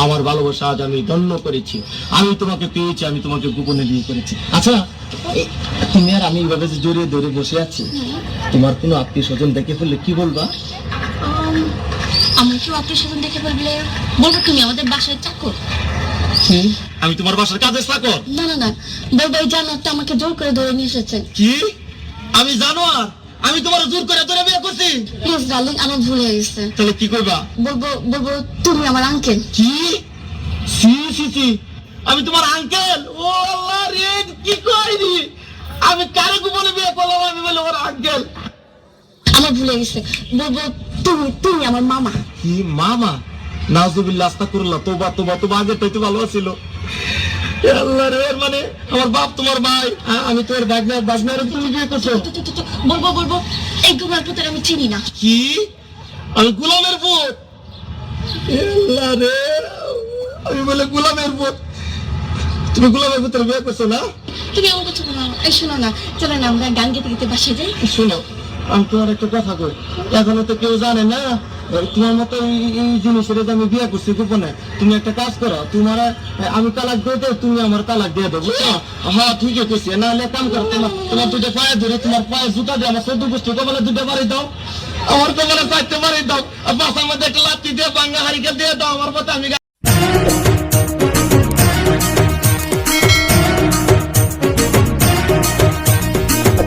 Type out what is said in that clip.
তোমার ভালোবাসা আজ আমি ধন্য করেছি। আমি তোমাকে পেয়েছি আমি তোমাকে গোপনে বিয়ে করেছি। আচ্ছা তুমি আর আমি এইভাবে যে জড়িয়ে ধরে বসে আছি তোমার কোনো আত্মীয় স্বজন দেখে ফেললে কি বলবা? আম, আমার কেউ আত্মীয় স্বজন দেখে বলবে বলব তুমি আমাদের বাসায় চাকর। আমি তোমার বাসার কাজে চাকর? না না না বলব এই জানোয়ারটা আমাকে জোর করে ধরে নিয়ে এসেছে। কি? আমি জানো আর আমি তোমার জোর করে ধরে বিয়ে করছি। প্লিজ ডার্লিং আমার ভুল হয়ে গেছে। তাহলে কি করবা? বলব বলব তুমি আমার আঙ্কেল কি? সি সি সি। আমি তোমার আঙ্কেল ও আল্লাহ রে কি কইনি আমি কারে গোপনে বিয়ে করলাম? আমি বলে ওর আঙ্কেল আমার ভুল হয়ে গেছে। বলব তুমি তুমি আমার মামা। কি মামা? নাজুবিল্লাহ আস্তাগফিরুল্লাহ তোবা তোবা তোবা আগে তো ভালো ছিল আল্লাহ রে মানে আমার বাপ তোমার ভাই। আমি তোর বাগনা বাগনার তুমি বিয়ে করছ। বলব বলব এই দুবার পুতের আমি চিনি না। কি? আমি গোলামের পুত। আল্লাহ রে আমি বলে গোলামের পুত। তুমি গোলামের পুত্র বিয়ে করছ না? তুমি আমার কথা না। এই শোনো না। চলো না আমরা গান গেতে গেতে বাসায় যাই। শোনো। আমি তোমার একটা কথা কই, এখনও তো কেউ জানে না তোমার মতো এই- জিনিসের যে আমি বিয়ে করছি গোপনে, তুমি একটা কাজ করো, তোমার আমি তালাক দিয়ে দেবো, তুমি আমার তালাক দিয়ে দেবো হ্যাঁ ঠিক আছে না হলে কাম করো, তোমার তোমার দুটো পায়ে ধরে, তোমার পায়ে জুতা দিয়ে আমার চোদ্দ গোষ্ঠী কপালে দুটো বাড়ি দাও, আমার কপালে চারটে বাড়ি দাও বাসার মধ্যে একটা লাত্তি দিয়ে, বাঙ্গা হারিকে দিয়ে দাও, আমার মতো আমি